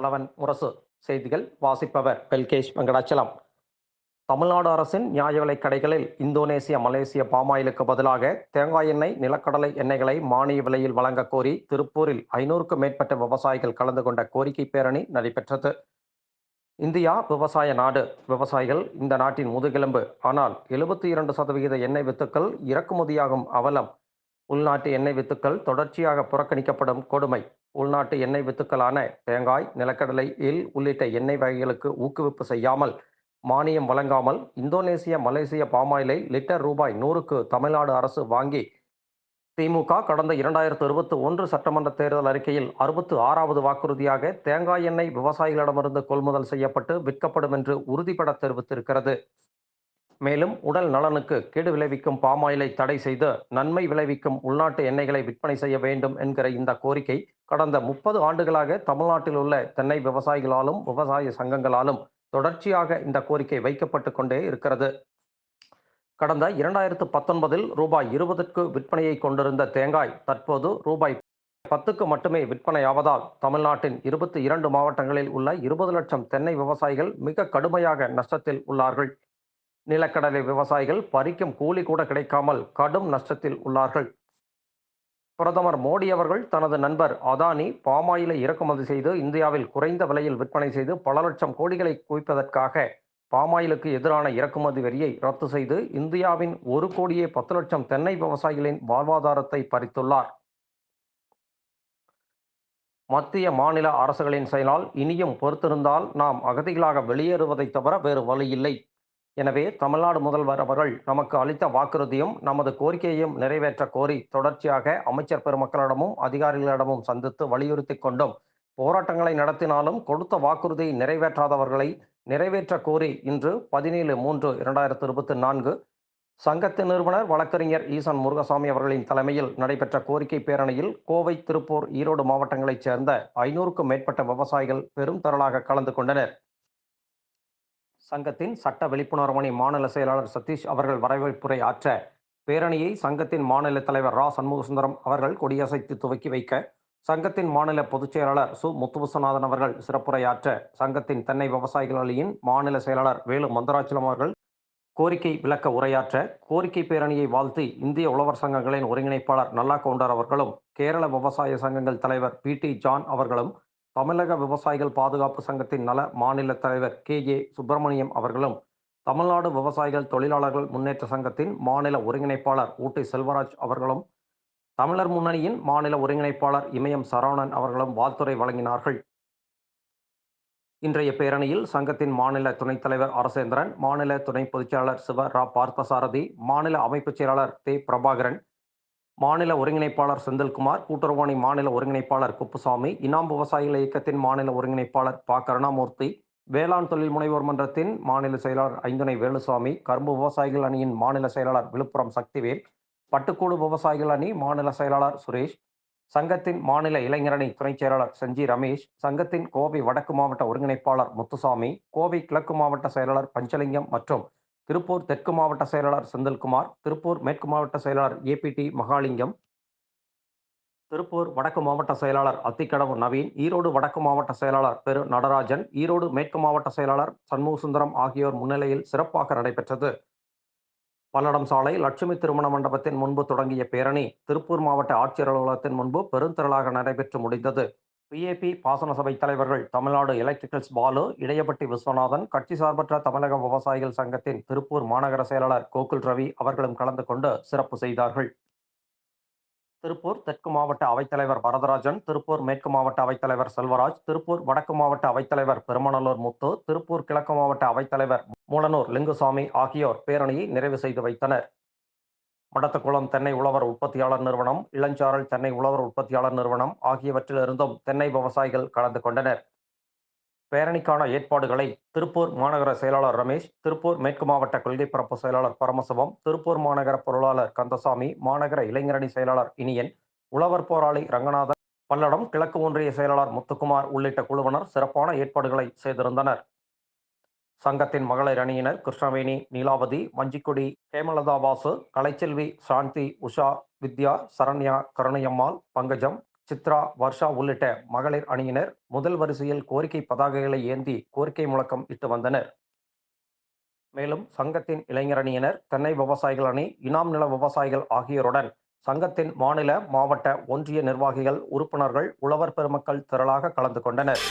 புலவன் முரசு செய்திகள் வாசிப்பவர் பெல்கேஷ் வெங்கடாச்சலம். தமிழ்நாடு அரசின் நியாய விலைக் கடைகளில் இந்தோனேசிய மலேசிய பாமாயிலுக்கு பதிலாக தேங்காய் எண்ணெய் நிலக்கடலை எண்ணெய்களை மானிய விலையில் வழங்க கோரி திருப்பூரில் ஐநூறுக்கும் மேற்பட்ட விவசாயிகள் கலந்து கொண்ட கோரிக்கை பேரணி நடைபெற்றது. இந்தியா விவசாய நாடு. விவசாயிகள் இந்த நாட்டின் முதுகெலும்பு. ஆனால் எழுபத்தி இரண்டு சதவிகித எண்ணெய் வித்துக்கள் இறக்குமதியாகும் அவலம் உள்நாட்டு எண்ணெய் வித்துக்கள் தொடர்ச்சியாக புறக்கணிக்கப்படும் கொடுமை. உள்நாட்டு எண்ணெய் வித்துக்களான தேங்காய் நிலக்கடலை எல் உள்ளிட்ட எண்ணெய் வகைகளுக்கு ஊக்குவிப்பு செய்யாமல் மானியம் வழங்காமல் இந்தோனேசிய மலேசிய பாமாயிலை லிட்டர் ரூபாய் நூறுக்கு தமிழ்நாடு அரசு வாங்கி திமுக கடந்த இரண்டாயிரத்து இருபத்தி ஒன்று சட்டமன்ற தேர்தல் அறிக்கையில் அறுபத்து ஆறாவது வாக்குறுதியாக தேங்காய் எண்ணெய் விவசாயிகளிடமிருந்து கொள்முதல் செய்யப்பட்டு விற்கப்படும் என்று உறுதிபட தெரிவித்திருக்கிறது. மேலும் உடல் நலனுக்கு கேடு விளைவிக்கும் பாமாயிலை தடை செய்து நன்மை விளைவிக்கும் உள்நாட்டு எண்ணெய்களை விற்பனை செய்ய வேண்டும் என்கிற இந்த கோரிக்கை கடந்த முப்பது ஆண்டுகளாக தமிழ்நாட்டில் உள்ள தென்னை விவசாயிகளாலும் விவசாய சங்கங்களாலும் தொடர்ச்சியாக இந்த கோரிக்கை வைக்கப்பட்டு கொண்டே இருக்கிறது. கடந்த இரண்டாயிரத்து பத்தொன்பதில் ரூபாய் இருபதுக்கு விற்பனையை கொண்டிருந்த தேங்காய் தற்போது ரூபாய் பத்துக்கு மட்டுமே விற்பனையாவதால் தமிழ்நாட்டின் இருபத்தி இரண்டு மாவட்டங்களில் உள்ள இருபது லட்சம் தென்னை விவசாயிகள் மிக கடுமையாக நஷ்டத்தில் உள்ளார்கள். நிலக்கடலை விவசாயிகள் பறிக்கும் கூலி கூட கிடைக்காமல் கடும் நஷ்டத்தில் உள்ளார்கள். பிரதமர் மோடி அவர்கள் தனது நண்பர் அதானி பாமாயிலை இறக்குமதி செய்து இந்தியாவில் குறைந்த விலையில் விற்பனை செய்து பல லட்சம் கோடிகளை குவிப்பதற்காக பாமாயிலுக்கு எதிரான இறக்குமதி வரியை ரத்து செய்து இந்தியாவின் ஒரு கோடியே பத்து லட்சம் தென்னை விவசாயிகளின் வாழ்வாதாரத்தை பறித்துள்ளார். மத்திய மாநில அரசுகளின் செயலால் இனியும் பொறுத்திருந்தால் நாம் அகதிகளாக வெளியேறுவதை தவிர வேறு வழியில்லை. எனவே தமிழ்நாடு முதல்வர் அவர்கள் நமக்கு அளித்த வாக்குறுதியும் நமது கோரிக்கையையும் நிறைவேற்ற கோரி தொடர்ச்சியாக அமைச்சர் பெருமக்களிடமும் அதிகாரிகளிடமும் சந்தித்து வலியுறுத்தி கொண்டும் போராட்டங்களை நடத்தினாலும் கொடுத்த வாக்குறுதியை நிறைவேற்றாதவர்களை நிறைவேற்ற கோரி இன்று பதினேழு மூன்று இரண்டாயிரத்து இருபத்தி நான்கு சங்கத்து நிறுவனர் வழக்கறிஞர் ஈசன் முருகசாமி அவர்களின் தலைமையில் நடைபெற்ற கோரிக்கை பேரணியில் கோவை திருப்பூர் ஈரோடு மாவட்டங்களைச் சேர்ந்த ஐநூறுக்கும் மேற்பட்ட விவசாயிகள் பெரும் திரளாக கலந்து கொண்டனர். சங்கத்தின் சட்ட விழிப்புணர்வணி மாநில செயலாளர் சதீஷ் அவர்கள் வரவேற்புரை ஆற்ற பேரணியை சங்கத்தின் மாநில தலைவர் ரா. சண்முகசுந்தரம் அவர்கள் கொடியசைத்து துவக்கி வைக்க சங்கத்தின் மாநில பொதுச் செயலாளர் சு. முத்துவிஸ்வநாதன் அவர்கள் சிறப்புரையாற்ற சங்கத்தின் தென்னை விவசாயிகள் அணியின் மாநில செயலாளர் வேலு மந்தராச்சலம் அவர்கள் கோரிக்கை விளக்க உரையாற்ற கோரிக்கை பேரணியை வாழ்த்தி இந்திய உழவர் சங்கங்களின் ஒருங்கிணைப்பாளர் நல்லா கவுண்டர் அவர்களும் கேரள விவசாய சங்கங்கள் தலைவர் பி. டி. ஜான் அவர்களும் தமிழக விவசாயிகள் பாதுகாப்பு சங்கத்தின் நல மாநில தலைவர் கே. ஏ. சுப்பிரமணியம் அவர்களும் தமிழ்நாடு விவசாயிகள் தொழிலாளர்கள் முன்னேற்ற சங்கத்தின் மாநில ஒருங்கிணைப்பாளர் ஊட்டி செல்வராஜ் அவர்களும் தமிழர் முன்னணியின் மாநில ஒருங்கிணைப்பாளர் இமயம் சரவணன் அவர்களும் வாழ்த்துரை வழங்கினார்கள். இன்றைய பேரணியில் சங்கத்தின் மாநில துணைத் தலைவர் அரசேந்திரன் மாநில துணை பொதுச்செயலாளர் சிவ ரா. பார்த்தசாரதி மாநில அமைப்புச் செயலாளர் தே. பிரபாகரன் மாநில ஒருங்கிணைப்பாளர் செந்தில்குமார் கூட்டுறவாணி மாநில ஒருங்கிணைப்பாளர் குப்புசாமி இனாம் விவசாயிகள் இயக்கத்தின் மாநில ஒருங்கிணைப்பாளர் ப. கருணாமூர்த்தி வேளாண் தொழில் முனைவோர் மன்றத்தின் மாநில செயலாளர் ஐந்துனை வேலுசாமி கரும்பு விவசாயிகள் அணியின் மாநில செயலாளர் விழுப்புரம் சக்திவேல் பட்டுக்கூடு விவசாயிகள் அணி மாநில செயலாளர் சுரேஷ் சங்கத்தின் மாநில இளைஞரணி துணைச் செயலாளர் செஞ்சி ரமேஷ் சங்கத்தின் கோவை வடக்கு மாவட்ட ஒருங்கிணைப்பாளர் முத்துசாமி கோவை கிழக்கு மாவட்ட செயலாளர் பஞ்சலிங்கம் மற்றும் திருப்பூர் தெற்கு மாவட்ட செயலாளர் செந்தில்குமார் திருப்பூர் மேற்கு மாவட்ட செயலாளர் ஏபிடி மகாலிங்கம் திருப்பூர் வடக்கு மாவட்ட செயலாளர் அத்திக்கடவு நவீன் ஈரோடு வடக்கு மாவட்ட செயலாளர் பெரு நடராஜன் ஈரோடு மேற்கு மாவட்ட செயலாளர் சண்முகசுந்தரம் ஆகியோர் முன்னிலையில் சிறப்பாக நடைபெற்றது. பல்லடம் சாலை லட்சுமி திருமண மண்டபத்தின் முன்பு தொடங்கிய பேரணி திருப்பூர் மாவட்ட ஆட்சியர் அலுவலகத்தின் முன்பு பெருந்திரளாக நடைபெற்று முடிந்தது. பிஏபி பாசன சபை தலைவர்கள் தமிழ்நாடு எலக்ட்ரிக்கல்ஸ் பாலு இடையப்பட்டி விஸ்வநாதன் கட்சி சார்பற்ற தமிழக விவசாயிகள் சங்கத்தின் திருப்பூர் மாநகர செயலாளர் கோகுல் ரவி அவர்களும் கலந்து கொண்டு சிறப்பு செய்தார்கள். திருப்பூர் தெற்கு மாவட்ட அவைத்தலைவர் வரதராஜன் திருப்பூர் மேற்கு மாவட்ட அவைத்தலைவர் செல்வராஜ் திருப்பூர் வடக்கு மாவட்ட அவைத்தலைவர் பெருமநல்லூர் முத்து திருப்பூர் கிழக்கு மாவட்ட அவைத்தலைவர் மூலனூர் லிங்குசாமி ஆகியோர் பேரணியை நிறைவு செய்து வைத்தனர். மடத்தக்குளம் தென்னை உழவர் உற்பத்தியாளர் நிறுவனம் இளஞ்சாரல் தென்னை உழவர் உற்பத்தியாளர் நிறுவனம் ஆகியவற்றிலிருந்தும் தென்னை விவசாயிகள் கலந்து கொண்டனர். பேரணிக்கான ஏற்பாடுகளை திருப்பூர் மாநகர செயலாளர் ரமேஷ் திருப்பூர் மேற்கு மாவட்ட கொள்கை பரப்பு செயலாளர் பரமசிவம் திருப்பூர் மாநகர பொருளாளர் கந்தசாமி மாநகர இளைஞரணி செயலாளர் இனியன் உழவர் போராளி ரங்கநாதன் பல்லடம் கிழக்கு ஒன்றிய செயலாளர் முத்துக்குமார் உள்ளிட்ட குழுவினர் சிறப்பான ஏற்பாடுகளை செய்திருந்தனர். சங்கத்தின் மகளிர் அணியினர் கிருஷ்ணவேணி நீலாவதி மஞ்சிக்குடி ஹேமலதா வாசு கலைச்செல்வி சாந்தி உஷா வித்யா சரண்யா கருணையம்மாள் பங்கஜம் சித்ரா வர்ஷா உள்ளிட்ட மகளிர் அணியினர் முதல் வரிசையில் கோரிக்கை பதாகைகளை ஏந்தி கோரிக்கை முழக்கம் இட்டு வந்தனர். மேலும் சங்கத்தின் இளைஞர் அணியினர் தென்னை விவசாயிகள் அணி இனாம் நில விவசாயிகள் ஆகியோருடன் சங்கத்தின் மாநில மாவட்ட ஒன்றிய நிர்வாகிகள் உறுப்பினர்கள் உழவர் பெருமக்கள் திரளாக கலந்து கொண்டனர்.